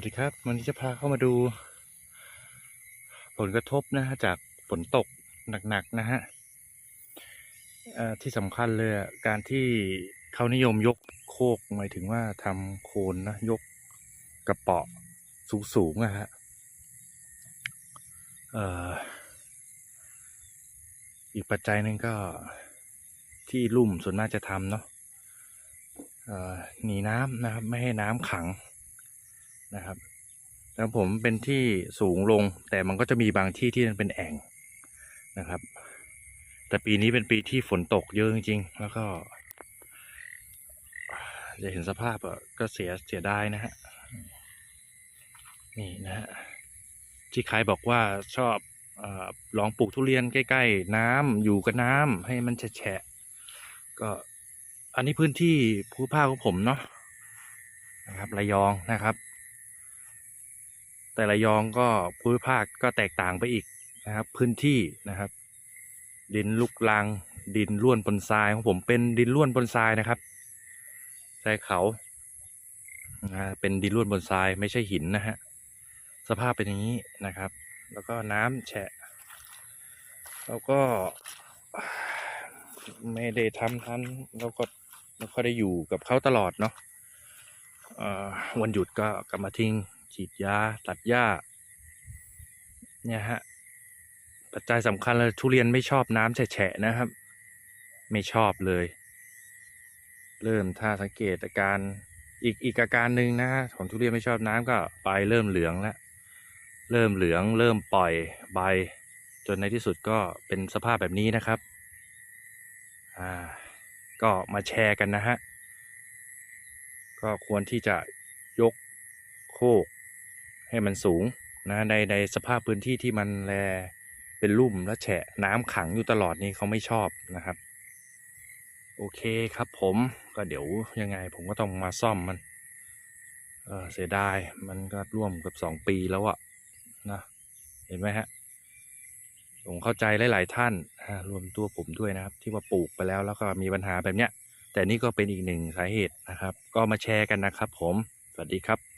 วัสดีครับ วันนี้จะพาเข้ามาดู ผลกระทบนะฮะจากฝนตกหนักๆนะฮะที่สำคัญเลยการที่เขานิยมยกโคกหมายถึงว่าทำโคนนะยกกระเปาะสูงๆอะฮะอีกปัจจัยหนึ่งก็ที่ลุ่มส่วนมากจะทำเนาะหนีน้ำนะครับ ไม่ให้น้ำขัง นะครับแล้วผมเป็นที่สูงลง แต่มันก็จะมีบางที่ที่มันเป็นแอ่งนะครับ แต่ปีนี้เป็นปีที่ฝนตกเยอะจริงๆ แล้วก็ จะเห็นสภาพก็เสียเสียดายนะฮะนี่นะฮะที่ใครบอกว่าชอบอลองปลูกทุเรียนใกล้ ๆ น้ำอยู่กับน้ำให้มันแฉะก็อันนี้พื้นที่ภูมิภาคของผมเนาะนะครับระยองนะครับ แต่ระยองก็ภูมิภาคก็แตกต่างไปอีกนะครับ พื้นที่นะครับ ดินลุกลัง ดินล้วนปนทรายของผมเป็นดินล้วนปนทรายนะครับทรายเขานะเป็นดินล้วนบนทรายไม่ใช่หินนะฮะสภาพเป็นอย่างนี้นะครับ แล้วก็น้ำแฉะ แล้วก็ไม่ได้ทำทันแล้วก็ไม่ค่อยได้อยู่กับเขาตลอดเนาะวันหยุดก็กลับมาทิ้ง ฉีดยาตัดหญ้า เนี่ยฮะ ปัจจัยสำคัญเลยทุเรียนไม่ชอบน้ำแฉะนะครับ ไม่ชอบเลย เริ่มถ้าสังเกตอาการอีกอีกอาการหนึ่งนะฮะของทุเรียนไม่ชอบน้ำก็ใบเริ่มเหลืองแล้วเริ่มเหลืองเริ่มปล่อยใบ จนในที่สุดก็เป็นสภาพแบบนี้นะครับ อ่า ก็มาแชร์กันนะฮะ ก็ควรที่จะยกโคก ให้มันสูงนะในในสภาพพื้นที่ที่มันแลเป็นลุ่มและแฉะน้ำขังอยู่ตลอดนี่เขาไม่ชอบนะครับ โอเคครับผมก็เดี๋ยวยังไงผมก็ต้องมาซ่อมมันเออเสียดายมันก็ร่วมกับสองปีแล้วอะนะเห็นไหมฮะผมเข้าใจหลาย ๆ ท่านอ่ารวมตัวผมด้วยนะครับ ที่ว่าปลูกไปแล้วแล้วก็มีปัญหาแบบเนี้ยแต่นี่ก็เป็นอีกหนึ่งสาเหตุนะครับ ก็มาแชร์กันนะครับผม สวัสดีครับ